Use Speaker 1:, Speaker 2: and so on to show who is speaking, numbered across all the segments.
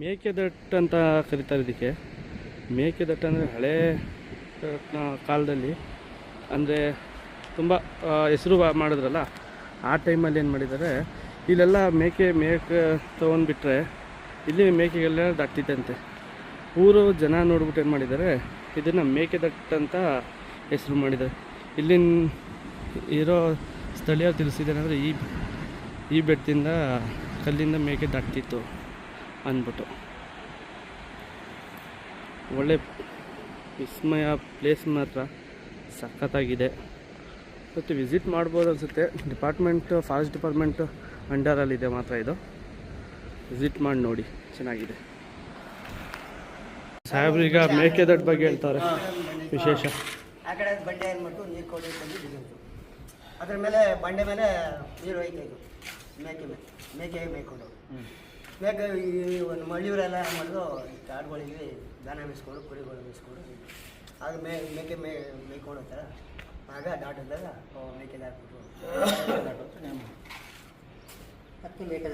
Speaker 1: ಮೇಕೆದಟ್ಟು ಅಂತ ಕರೀತಾರೆ ಇದಕ್ಕೆ. ಮೇಕೆದಟ್ಟು ಅಂದರೆ ಹಳೇ ಕಾಲದಲ್ಲಿ, ಅಂದರೆ ತುಂಬ ಹೆಸರು ಮಾಡಿದ್ರಲ್ಲ, ಆ ಟೈಮಲ್ಲಿ ಏನು ಮಾಡಿದ್ದಾರೆ, ಇಲ್ಲೆಲ್ಲ ಮೇಕೆ ಮೇಕೆ ತೊಗೊಂಡ್ಬಿಟ್ರೆ ಇಲ್ಲಿ ಮೇಕೆಗೆಲ್ಲ ದಟ್ಟಿತ್ತಂತೆ ಊರು ಜನ ನೋಡ್ಬಿಟ್ಟು ಏನು ಮಾಡಿದ್ದಾರೆ, ಇದನ್ನು ಮೇಕೆದಟ್ಟು ಅಂತ ಹೆಸರು ಮಾಡಿದ್ದಾರೆ. ಇಲ್ಲಿನ ಇರೋ ಸ್ಥಳೀಯರು ತಿಳಿಸಿದ್ದೇನೆಂದರೆ ಈ ಈ ಬೆಟ್ಟದಿಂದ ಕಲ್ಲಿಂದ ಮೇಕೆ ದಾಟ್ತಿತ್ತು ಅಂದ್ಬಿಟ್ಟು. ಒಳ್ಳೆ ವಿಸ್ಮಯ ಪ್ಲೇಸ್ ಮಾತ್ರ. ಸಖತ್ತಾಗಿದೆ. ಮತ್ತು ವಿಸಿಟ್ ಮಾಡ್ಬೋದು ಅನಿಸುತ್ತೆ. ಡಿಪಾರ್ಟ್ಮೆಂಟು ಫಾರೆಸ್ಟ್ ಡಿಪಾರ್ಟ್ಮೆಂಟು ಅಂಡರಲ್ಲಿದೆ ಮಾತ್ರ ಇದು. ವಿಸಿಟ್ ಮಾಡಿ ನೋಡಿ. ಚೆನ್ನಾಗಿದೆ. ಸಾಹೇಬ್ರು ಈಗ ಮೇಕೆದಟ್ ಬಗ್ಗೆ ಹೇಳ್ತಾರೆ. ವಿಶೇಷ.
Speaker 2: ಆ ಕಡೆ ಬಂಡೆ ನೀರು ಕೊಡಿ ಅದ್ರ ಮೇಲೆ ಬಂಡೆ ಮೇಲೆ ನೀರು ಹೋಯ್ತಾ ಮೇಕೆ ಮೇಕೆ ಮೇಲೆ. ಮೇಕೆ ಮೇಯ್ಕೊಂಡು ಮೇಕೆ ಈ ಒಂದು ಮಳಿಯೂರೆಲ್ಲ ಏನು ಮಾಡಿದ್ರು ಈ ಕಾಡುಗಳಿಗೆ ದಾನ ಮೇಯಿಸ್ಕೊಂಡು ಕುರಿಗಳು ಮೇಯಿಸ್ಕೊಂಡು ಆಗ ಮೇ ಮೇಕೆ ಮೇ ಮೇಯ್ಕೊಂಡು ಹೋಗ್ತಾರೆ. ಆಗ ಡಾಟದಾಗ ಓ, ಮೇಕೆ ಹಾಕ್ಬಿಟ್ಟು ಹತ್ತು ಮೇಕೆ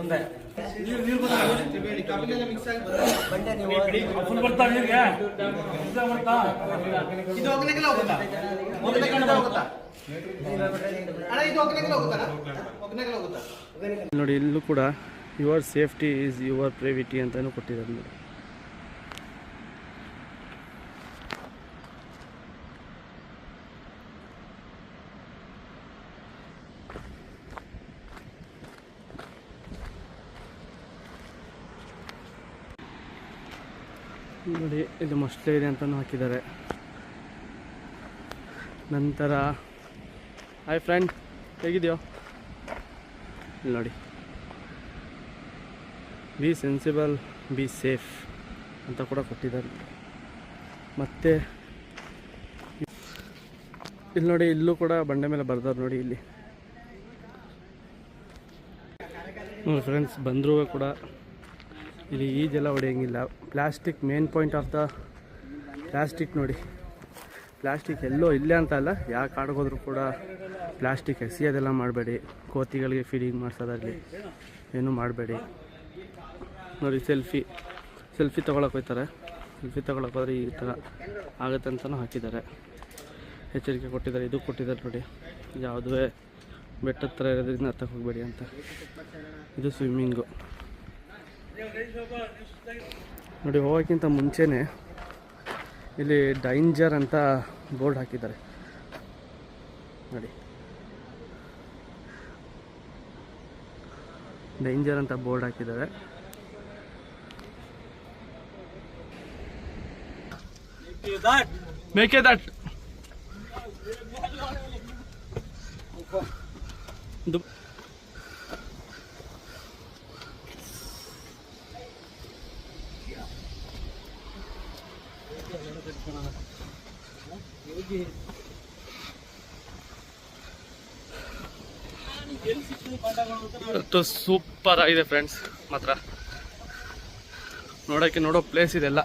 Speaker 2: ಬಂಡೆ ನೀವು
Speaker 1: ನೋಡಿ ಇಲ್ಲೂ ಕೂಡ your safety is your privacy ಅಂತಲೂ ಕೊಟ್ಟಿದ್ದಾರೆ ನೋಡಿ. ನೋಡಿ, ಇದು ಮಸ್ಟ್ಲೇ ಇದೆ ಅಂತಲೂ ಹಾಕಿದ್ದಾರೆ. ನಂತರ ಹಾಯ್ ಫ್ರೆಂಡ್ ಹೇಗಿದೆಯೋ? ಇಲ್ಲಿ ನೋಡಿ. ಬಿ ಸೆನ್ಸಿಬಲ್ ಬಿ ಸೇಫ್ ಅಂತ ಕೂಡ ಕೊಟ್ಟಿದ್ದಾರೆ. ಮತ್ತು ಇಲ್ಲಿ ನೋಡಿ, ಇಲ್ಲೂ ಕೂಡ ಬಂಡೆ ಮೇಲೆ ಬರ್ದಾರೆ ನೋಡಿ ಇಲ್ಲಿ. ನೋಡಿ ಫ್ರೆಂಡ್ಸ್ ಬಂದರೂ ಕೂಡ ಇಲ್ಲಿ ಈಜೆಲ್ಲ ಹೊಡೆಯೋಂಗಿಲ್ಲ. Plastic main point of the plastic ನೋಡಿ. ಪ್ಲಾಸ್ಟಿಕ್ ಎಲ್ಲೋ ಇಲ್ಲೇ ಅಂತ ಅಲ್ಲ, ಯಾಕೆ ಕಾಡಿಗೆ ಹೋದ್ರೂ ಕೂಡ ಪ್ಲಾಸ್ಟಿಕ್ ಎಸೆಯೋದೆಲ್ಲ ಮಾಡಬೇಡಿ. ಕೋತಿಗಳಿಗೆ ಫೀಡಿಂಗ್ ಮಾಡಿಸೋದಾಗಲಿ, ಏನೂ ಮಾಡಬೇಡಿ. ನೋಡಿ, ಸೆಲ್ಫಿ ಸೆಲ್ಫಿ ತೊಗೊಳಕ್ಕೆ ಹೋಗ್ತಾರೆ ಸೆಲ್ಫಿ ತೊಗೊಳಕ್ಕೆ ಹೋದರೆ ಈ ಥರ ಆಗುತ್ತೆ ಅಂತಲೂ ಹಾಕಿದ್ದಾರೆ. ಎಚ್ಚರಿಕೆ ಕೊಟ್ಟಿದ್ದಾರೆ, ಇದು ಕೊಟ್ಟಿದ್ದಾರೆ ನೋಡಿ. ಯಾವುದೇ ಬೆಟ್ಟ ಥರ ಇರೋದ್ರಿಂದ ಹತ್ತಕ್ಕೆ ಹೋಗಬೇಡಿ ಅಂತ. ಇದು ಸ್ವಿಮ್ಮಿಂಗು. ನೋಡಿ, ಹೋಗೋಕ್ಕಿಂತ ಮುಂಚೆನೇ ಇಲ್ಲಿ ಡೈಂಜರ್ ಅಂತ ಬೋರ್ಡ್ ಹಾಕಿದ್ದಾರೆ. ನೋಡಿ. ಡೈಂಜರ್ ಅಂತ ಬೋರ್ಡ್ ಹಾಕಿದ್ದಾರೆ. ಮೇಕೆ ದಟ್ ದು- ಇವತ್ತು ಸೂಪರ್ ಆಗಿದೆ ಫ್ರೆಂಡ್ಸ್ ಮಾತ್ರ. ನೋಡೋಕ್ಕೆ ನೋಡೋ ಪ್ಲೇಸ್ ಇದೆಲ್ಲ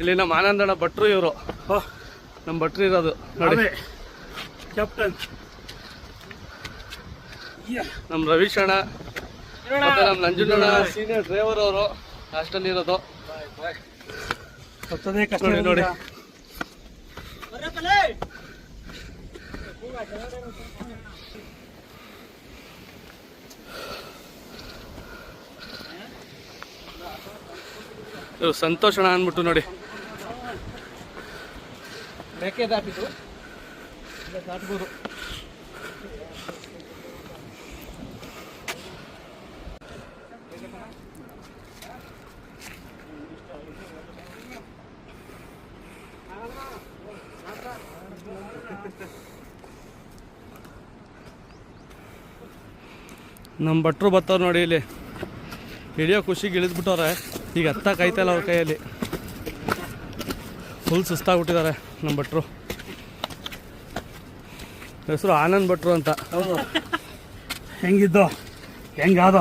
Speaker 1: ಇಲ್ಲಿ ನಮ್ಮ ಆನಂದಣ್ಣ ಭಟ್ರು ಇವರು. ನಮ್ಮ ಭಟ್ರು ಇರೋದು ನೋಡಿ.
Speaker 3: ಕ್ಯಾಪ್ಟನ್
Speaker 1: ನಮ್ಮ ರವೀಶ್ ಅಣ್ಣ ಮತ್ತೆ ನಮ್ಮ ನಂಜುಂಡಣ್ಣ ಸೀನಿಯರ್ ಡ್ರೈವರ್ ಅವರು ಹಾಸ್ಟೆಲ್ ಇರೋದು. ನೋಡಿ ನೋಡಿ. ಸಂತೋಷಣ ಸಂತೋಷ್ ಅಣ್ಣ ಅಂದ್ಬಿಟ್ಟು ನೋಡಿ.
Speaker 4: ಮೇಕೆ ದಾಟಿತು ದಾಟ್ಬೋದು.
Speaker 1: ನಮ್ಮ ಭಟ್ರು ಬರ್ತಾವ್ರು ನೋಡಿ ಇಲ್ಲಿ. ಹಿಡಿಯೋ ಖುಷಿಗೆ ಇಳಿದ್ಬಿಟ್ಟವ್ರೆ. ಈಗ ಹತ್ತಕ್ಕಾಯ್ತಲ್ಲ ಅವ್ರ ಕೈಯಲ್ಲಿ. ಫುಲ್ ಸುಸ್ತಾಗ್ಬಿಟ್ಟಿದ್ದಾರೆ ನಮ್ಮ ಭಟ್ರು. ಹೆಸರು ಆನಂದ್ ಭಟ್ರು ಅಂತ.
Speaker 3: ಹೆಂಗಿದ್ದೋ ಹೆಂಗಾದ.